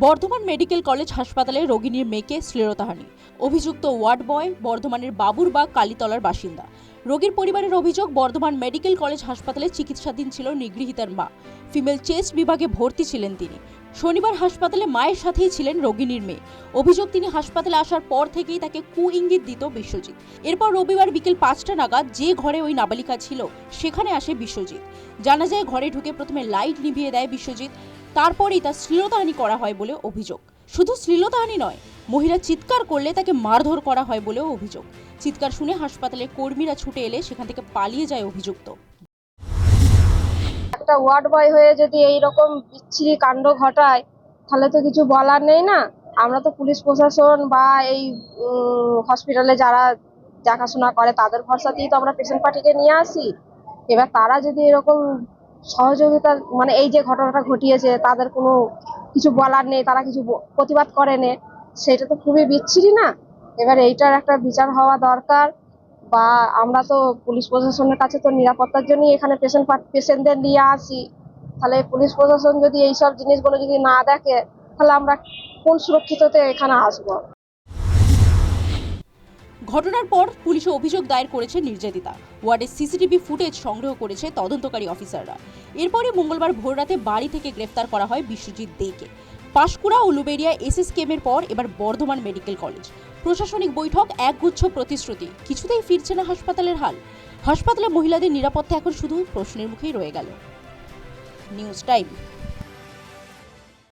Bardhaman medical college হাসপাতালে রোগিনীর মেয়েকে শ্লীলতাহানি। অভিযুক্ত ওয়ার্ড বয়, বর্ধমানের বাবুর বাবুরবাগ কালীতলার বাসিন্দা। রোগীর পরিবারের অভিযোগ, বর্ধমান মেডিকেল কলেজ হাসপাতালে চিকিৎসাধীন ছিল নিগৃহীতার মা। ফিমেল চেস্ট বিভাগে ভর্তি ছিলেন তিনি। শনিবার হাসপাতালে মায়ের সাথেই ছিলেন রোগিনীর মেয়ে। অভিযোগ, তিনি হাসপাতালে আসার পর থেকেই তাকে কু ইঙ্গিত দিত বিশ্বজিৎ। এরপর রবিবার বিকেল পাঁচটা নাগাদ যে ঘরে ওই নাবালিকা ছিল, সেখানে আসে বিশ্বজিৎ। জানা যায়, ঘরে ঢুকে প্রথমে লাইট নিভিয়ে দেয় বিশ্বজিৎ, তারপরেই তার শ্লীলতাহানি করা হয় বলে অভিযোগ। শুধু শ্লীলতাহানি নয়, মহিলা চিৎকার করলে তাকে মারধর করা হয় বলেও অভিযোগ। চিৎকার শুনে হাসপাতালের কর্মীরা ছুটে এলে সেখান থেকে পালিয়ে যায় অভিযুক্ত। একটা ওয়ার্ড বয় হয়ে যদি এই রকম বিচ্ছিরি কাণ্ড ঘটায়, তাহলে তো কিছু বলার নেই না? আমরা তো পুলিশ প্রশাসন বা এই হসপিটালে যারা দেখাশোনা করে, তাদের ভরসাতেই তো আমরা পেশেন্ট পার্টিকে নিয়ে আসি। এবার তারা যদি এরকম সহযোগিতা মানে এই যে ঘটনাটা ঘটিয়েছে, তাদের কোনো কিছু বলার নেই, তারা কিছু প্রতিবাদ করে নে সেটা তো খুবই বিচ্ছিরি না? এবার এইটার একটা বিচার হওয়া দরকার। বা আমরা তো পুলিশ প্রশাসনের কাছে তো নিরাপত্তার জন্যই এখানে পেশেন্ট পেশেন্টদের নিয়ে আসি। তাহলে পুলিশ প্রশাসন যদি এইসব জিনিসগুলো যদি না দেখে, তাহলে আমরা কোন সুরক্ষিততে এখানে আসব? ঘটনার পর পুলিশে অভিযোগ দায়ের করেছে নির্যাতিতা। ওয়ার্ডের সিসিটিভি ফুটেজ সংগ্রহ করেছে তদন্তকারী অফিসাররা। এরপরে মঙ্গলবার ভোররাতে বাড়ি থেকে গ্রেফতার করা হয় বিশ্বজিৎ দেকে। পাশকুড়া ও লুবেরিয়া কেমের পর এবার বর্ধমান মেডিকেল কলেজ। প্রশাসনিক বৈঠক, একগুচ্ছ প্রতিশ্রুতি। কিছুতেই ফিরছে না হাসপাতালের হাল। হাসপাতালে মহিলাদের নিরাপত্তা এখন শুধু প্রশ্নের মুখেই রয়ে গেল। News time.